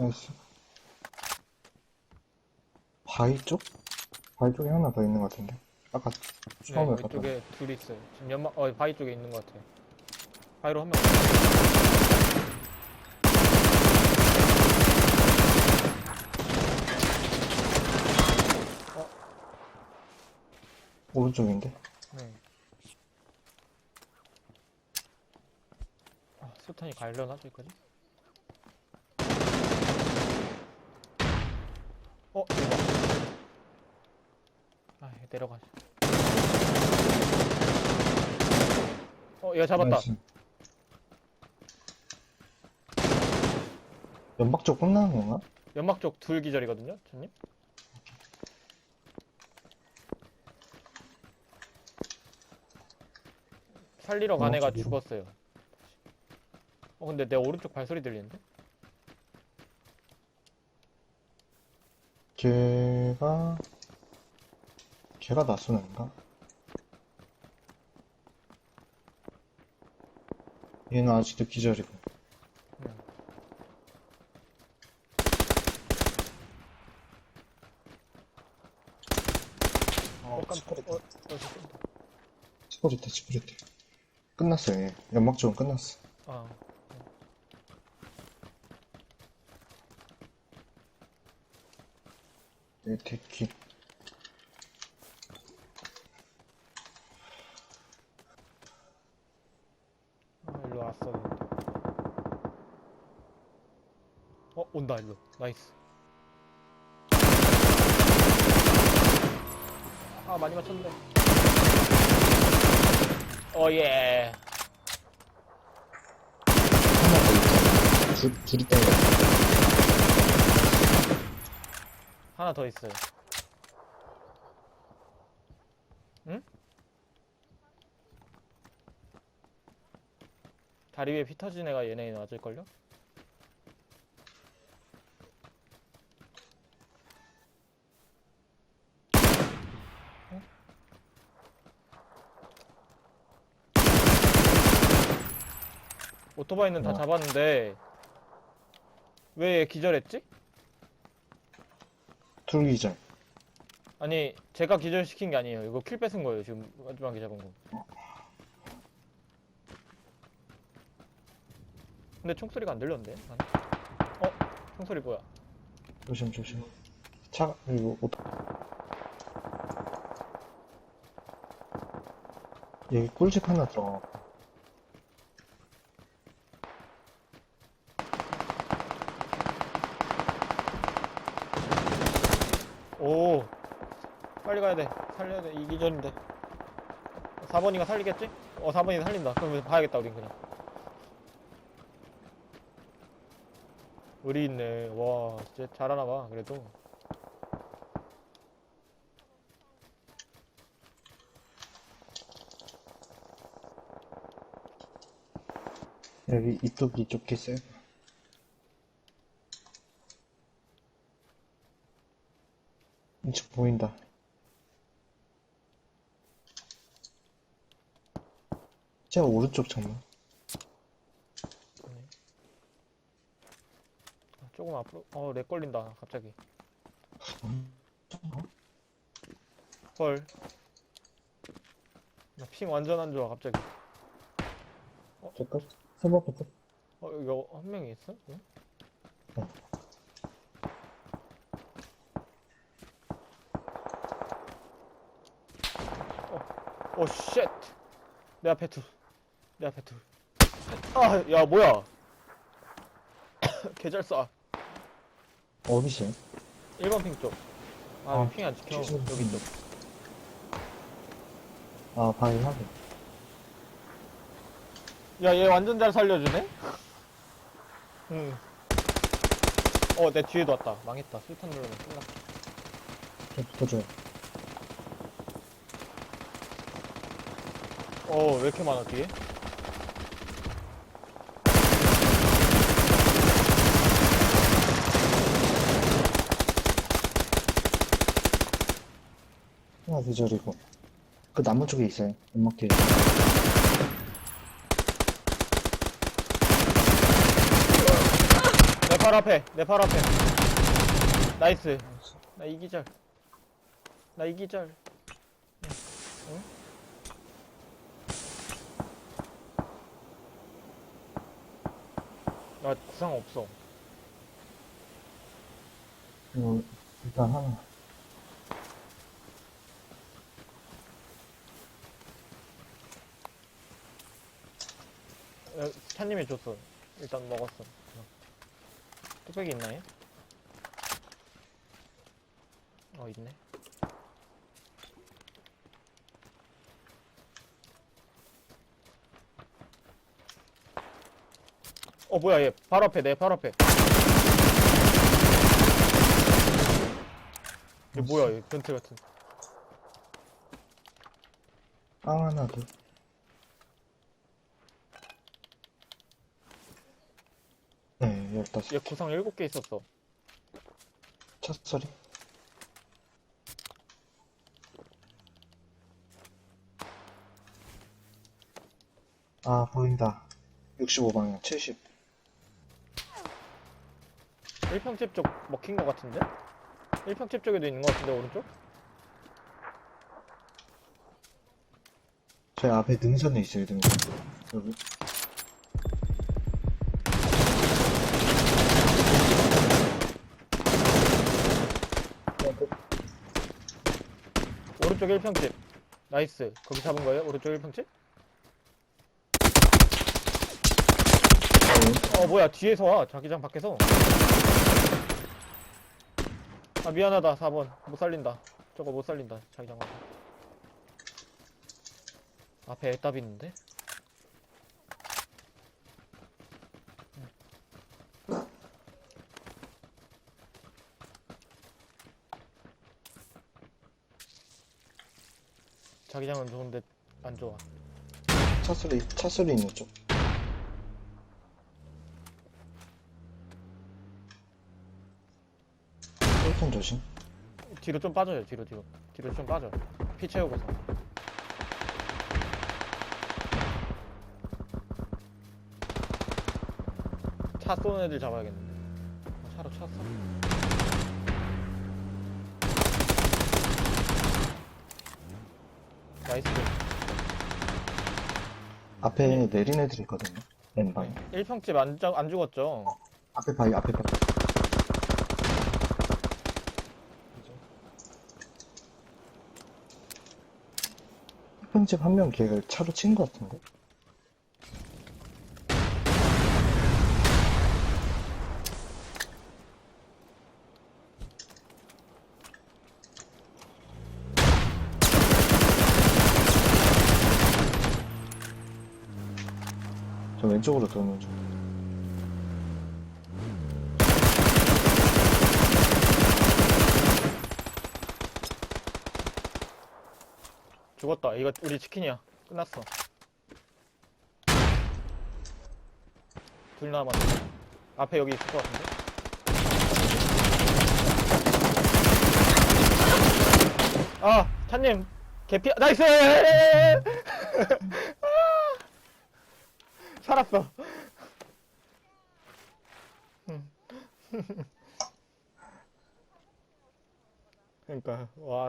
나이스. 바위 쪽? 바위 쪽에 하나 더 있는 것 같은데. 아까 네, 처음에 봤던. 왼쪽에 둘 있어요. 지금 연막, 어, 바위 쪽에 있는 것 같아요. 바위로 한 명. 오른쪽인데. 네. 아, 수탄이 갈려나, 저기까지? 어, 이거. 아, 얘 내려가자. 어, 얘가 잡았다. 연막 쪽 끝나는 건가? 연막 쪽 둘 기절이거든요, 전님? 살리러 간 어, 애가? 죽었어요. 어, 근데 내 오른쪽 발소리 들리는데? 걔가 걔가 나수는가? 얘는 아직도 기절이고. 응. 어, 어, 어, 어, 치포리테 치포리테. 끝났어요. 얘. 연막 쪽은 끝났어. 아, 얘 데키. 아, 일로 왔어. 근데. 어, 온다, 일로. 나이스. 아, 많이 맞췄는데. 어, 예. 하나 더 있잖아. 둘, 둘이 땡겨. 하나 더 있어요. 응? 다리 위에 피 터진 애가 얘네 맞을걸요? 오토바이는 다 어. 잡았는데 왜 기절했지? 둘 기절. 아니 제가 기절시킨 게 아니에요 이거 킬 뺏은 거예요 지금 마지막에 잡은 거 근데 총소리가 안 들렸는데 나는. 어? 총소리 뭐야 조심 조심. 차 그리고 옷. 여기 꿀집 하나 들어가. 오 빨리 가야 돼. 살려야 돼. 이기전인데. 4번이가 살리겠지? 어 4번이 살린다. 그럼 봐야겠다 우린 그냥. 의리 있네. 와 진짜 잘하나 봐 그래도. 여기 이쪽이 좁게 세. 이쪽 보인다. 제가 오른쪽. 네. 아, 조금 앞으로 어 렉 걸린다 갑자기 헐. 나핑 완전 안 좋아 갑자기. 잠깐. 세번부터. 어 여기 한 명이 있어? 응? 어. 어, 오 쉣. 내 앞에 둘. 내 앞에 둘. 아, 야 뭐야? 개잘 쏴. 어디시? 1번 핑 쪽. 아, 아, 핑안 지켜. 계속 여기 쪽. 아, 바위 하게. 야, 얘 완전 잘 살려주네? 응. 어, 내 뒤에도 왔다. 망했다. 술탄 누르면 끝났다. 좀 붙어줘요. 어, 왜 이렇게 많아, 뒤에? 하나 기절이고. 그 나무 쪽에 있어요. 연막 뒤에. 내 네, 발 앞에 내발 앞에 나이스 나 이기절 나 이기절? 나 구상 없어 이거 일단 하나. 야, 차님이 줬어. 일단 먹었어. 뚝배기 있나요? 어 있네. 어 뭐야 얘. 바로 앞에 내 바로 앞에. 얘 뭐야 얘. 변태 같은. 빵 하나 더. 네, 열다섯. 얘 구상 7개 있었어 첫 소리. 아, 보인다. 65방향, 70. 1평집 쪽 먹힌 거 같은데? 1평집 쪽에도 있는 거 같은데 오른쪽? 제 앞에 능선에 있어요, 능선. 여기. 오른쪽 1평집. 나이스. 거기 잡은 거예요? 오른쪽 1평집? 어 뭐야. 뒤에서 와. 자기장 밖에서. 아 미안하다. 4번. 못 살린다. 저거 못 살린다. 자기장 앞에 앞에 애답 있는데? 자기장은 좋은데 안 좋아 차 소리, 차 소리 있는 쪽. 쫄톤 조심. 뒤로 좀 빠져요 뒤로 뒤로 뒤로 좀 빠져 피 채우고서 차 쏘는 애들 잡아야겠는데 아, 차로 차 쏘. 나이스 앞에 내린 애들 있거든요. 왼방. 1평집 안, 자- 안 죽었죠? 앞에 바위, 앞에 바위. 편집 한 명 걔가 차로 친 것 같은데? 왼쪽으로 도는 중. 죽었다. 이거 우리 치킨이야. 끝났어. 둘 남았네 앞에 여기 있을 것 같은데? 아 찬님. 개피 나이스! 아! 살았어 음. 그러니까 와